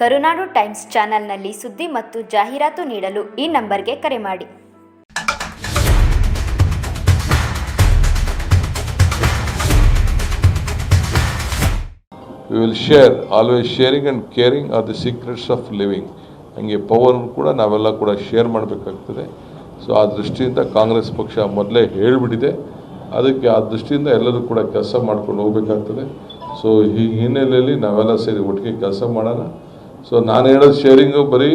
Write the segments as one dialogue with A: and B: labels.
A: ಕರುನಾಡು times ಚಾನೆಲ್ನಲ್ಲಿ ಸುದ್ದಿ ಮತ್ತು ಜಾಹೀರಾತು ನೀಡಲು ಈ ನಂಬರ್ಗೆ ಕರೆ ಮಾಡಿ.
B: Will share always sharing and caring are the secrets of living ಹಂಗೆ ಪವರ್ ಕೂಡ ನಾವೆಲ್ಲ ಕೂಡ ಶೇರ್ ಮಾಡಬೇಕಾಗ್ತದೆ. ಸೊ ಆ ದೃಷ್ಟಿಯಿಂದ ಕಾಂಗ್ರೆಸ್ ಪಕ್ಷ ಮೊದಲೇ ಹೇಳಿಬಿಟ್ಟಿದೆ. ಅದಕ್ಕೆ ಆ ದೃಷ್ಟಿಯಿಂದ ಎಲ್ಲರೂ ಕೂಡ ಕೆಲಸ ಮಾಡ್ಕೊಂಡು ಹೋಗ್ಬೇಕಾಗ್ತದೆ. ಸೊ ಈ ಹಿನ್ನೆಲೆಯಲ್ಲಿ ನಾವೆಲ್ಲ ಸೇರಿ ಒಟ್ಟಿಗೆ ಕೆಲಸ ಮಾಡೋಣ. ಸೊ ನಾನು ಹೇಳೋದು ಶೇರಿಂಗು ಬರೀ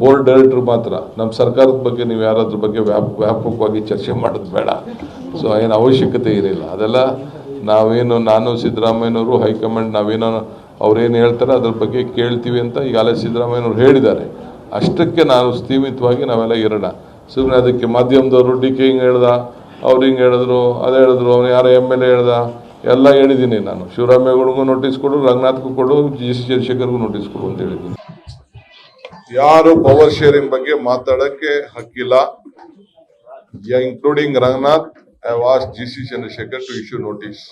B: ಬೋರ್ಡ್ ಡೈರೆಕ್ಟ್ರ್ ಮಾತ್ರ. ನಮ್ಮ ಸರ್ಕಾರದ ಬಗ್ಗೆ ನೀವು ಯಾರಾದ್ರ ಬಗ್ಗೆ ವ್ಯಾಪ, ವ್ಯಾಪಕವಾಗಿ ಚರ್ಚೆ ಮಾಡೋದು ಬೇಡ. ಸೊ ಏನು ಅವಶ್ಯಕತೆ ಇರಲಿಲ್ಲ. ಅದೆಲ್ಲ ನಾವೇನು, ನಾನು ಸಿದ್ದರಾಮಯ್ಯನವರು, ಹೈಕಮಾಂಡ್ ನಾವೇನೋ ಅವ್ರೇನು ಹೇಳ್ತಾರೆ ಅದ್ರ ಬಗ್ಗೆ ಕೇಳ್ತೀವಿ ಅಂತ ಈಗಾಗಲೇ ಸಿದ್ದರಾಮಯ್ಯನವ್ರು ಹೇಳಿದ್ದಾರೆ. ಅಷ್ಟಕ್ಕೆ ನಾನು ಸೀಮಿತವಾಗಿ ನಾವೆಲ್ಲ ಇರೋಣ. ಸುಮ್ಮನೆ ಅದಕ್ಕೆ ಮಾಧ್ಯಮದವರು ಡಿ ಕೆ ಹಿಂಗೆ ಹೇಳ್ದ, ಅವ್ರು ಹಿಂಗೆ ಹೇಳಿದ್ರು, ಅದು ಹೇಳಿದ್ರು, ಅವ್ನು ಯಾರೋ ಎಂ ಎಲ್ ಎ ಹೇಳ್ದ ಎಲ್ಲ ಹೇಳಿದ್ದೀನಿ ನಾನು. ಶಿವರಾಮೇಗೌಡಗೂ ನೋಟಿಸ್ ಕೊಡು, ರಂಗನಾಥ್ಗೂ ಕೊಡು ಜಿ ಸಿ ಚಂದ್ರಶೇಖರ್ಗೂ ನೋಟಿಸ್ ಕೊಡು ಅಂತ ಹೇಳಿದ್ದೀನಿ. ಯಾರು ಪವರ್ ಶೇರಿಂಗ್ ಬಗ್ಗೆ ಮಾತಾಡಕ್ಕೆ ಹಕ್ಕಿಲ್ಲ. Including Ranganath I was G C Chandrashekar to issue notice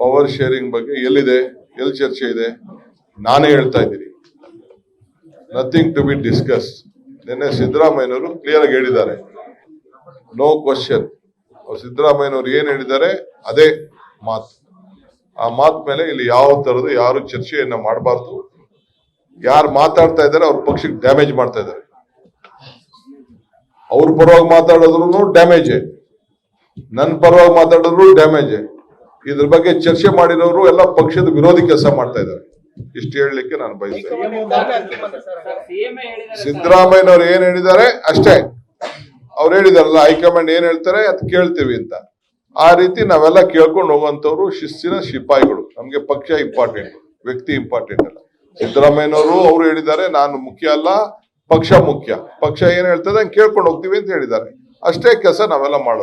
B: power sharing ಬಗ್ಗೆ ಎಲ್ಲಿದೆ? ಎಲ್ಲಿ ಚರ್ಚೆ ಇದೆ? ನಾನೇ ಹೇಳ್ತಾ ಇದ್ದೀನಿ. ನಥಿಂಗ್ ಟು ಬಿ ಡಿಸ್ಕಸ್ ನಿನ್ನೆ ಸಿದ್ದರಾಮಯ್ಯನವರು ಕ್ಲಿಯರ್ ಆಗಿ ಹೇಳಿದ್ದಾರೆ. ನೋ ಕ್ವಶನ್ ಸಿದ್ದರಾಮಯ್ಯನವರು ಏನ್ ಹೇಳಿದ್ದಾರೆ ಅದೇ ಮಾತು. ಆ ಮಾತು ಮೇಲೆ ಇಲ್ಲಿ ಯಾವ ತರದ್ದು ಯಾರು ಚರ್ಚೆಯನ್ನ ಮಾಡಬಾರ್ದು. ಯಾರು ಮಾತಾಡ್ತಾ ಇದ್ದಾರೆ ಅವ್ರ ಪಕ್ಷಕ್ಕೆ ಡ್ಯಾಮೇಜ್ ಮಾಡ್ತಾ ಇದ್ದಾರೆ. ಅವ್ರ ಪರವಾಗಿ ಮಾತಾಡಿದ್ರು ಡ್ಯಾಮೇಜ್ ನನ್ನ ಪರವಾಗಿ ಮಾತಾಡಿದ್ರು ಡ್ಯಾಮೇಜ್ ಇದ್ರ ಬಗ್ಗೆ ಚರ್ಚೆ ಮಾಡಿರೋರು ಎಲ್ಲ ಪಕ್ಷದ ವಿರೋಧಿ ಕೆಲಸ ಮಾಡ್ತಾ ಇದ್ದಾರೆ. ಇಷ್ಟು ಹೇಳಲಿಕ್ಕೆ ನಾನು ಬಯಸ್ತೇನೆ ಸಿದ್ದರಾಮಯ್ಯನವ್ರು ಏನ್ ಹೇಳಿದ್ದಾರೆ ಅಷ್ಟೇ. ಅವ್ರು ಹೇಳಿದಾರಲ್ಲ, ಹೈಕಮಾಂಡ್ ಏನ್ ಹೇಳ್ತಾರೆ? ಅದ್ ಕೇಳ್ತೀವಿ ಅಂತ. ಆ ರೀತಿ ನಾವೆಲ್ಲ ಕೇಳ್ಕೊಂಡು ಹೋಗುವಂತವ್ರು ಶಿಸ್ತಿನ ಸಿಪಾಯಿಗಳು. ನಮ್ಗೆ ಪಕ್ಷ ಇಂಪಾರ್ಟೆಂಟ್ ವ್ಯಕ್ತಿ ಇಂಪಾರ್ಟೆಂಟ್ ಅಲ್ಲ. ಸಿದ್ದರಾಮಯ್ಯನವರು ಅವ್ರು ಹೇಳಿದ್ದಾರೆ, ನಾನು ಮುಖ್ಯ ಅಲ್ಲ, ಪಕ್ಷ ಮುಖ್ಯ. ಪಕ್ಷ ಏನ್ ಹೇಳ್ತದೆ, ಹಂಗೆ ಕೇಳ್ಕೊಂಡು ಹೋಗ್ತೀವಿ ಅಂತ ಹೇಳಿದ್ದಾರೆ. ಅಷ್ಟೇ ಕೆಲಸ ನಾವೆಲ್ಲ ಮಾಡೋದು.